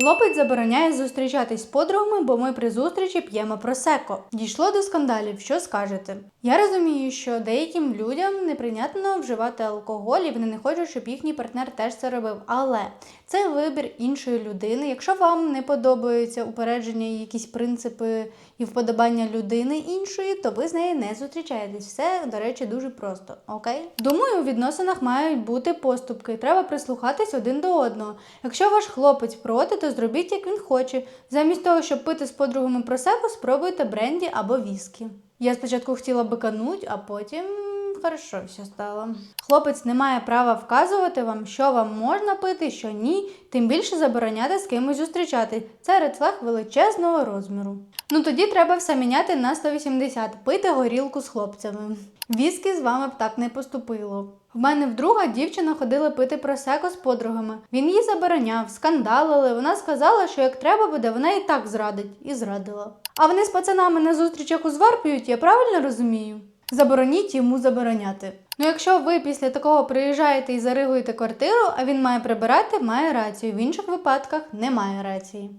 Хлопець забороняє зустрічатись з подругами, бо ми при зустрічі п'ємо просеко. Дійшло до скандалів. Що скажете? Я розумію, що деяким людям неприйнятно вживати алкоголь, і вони не хочуть, щоб їхній партнер теж це робив. Але це вибір іншої людини. Якщо вам не подобаються упередження якісь принципи і вподобання людини іншої, то ви з нею не зустрічаєтесь. Все, до речі, дуже просто. Окей? Думаю, у відносинах мають бути поступки. Треба прислухатись один до одного. Якщо ваш хлопець проти, то зробіть як він хоче. Замість того, щоб пити з подругами про себе, спробуйте бренді або віскі. Я спочатку хотіла бикануть, а потім хорошо все стало. Хлопець не має права вказувати вам, що вам можна пити, що ні, тим більше забороняти з кимось зустрічати. Це редфлег величезного розміру. Ну тоді треба все міняти на 180, пити горілку з хлопцями. Віскі з вами б так не поступило. В мене вдруга дівчина ходила пити просеко з подругами. Він її забороняв, скандалили. Вона сказала, що як треба буде, вона і так зрадить, і зрадила. А вони з пацанами на зустрічах у звар п'ють, я правильно розумію? Забороніть йому забороняти. Ну, якщо ви після такого приїжджаєте і заригуєте квартиру, а він має прибирати, має рацію. В інших випадках немає рації.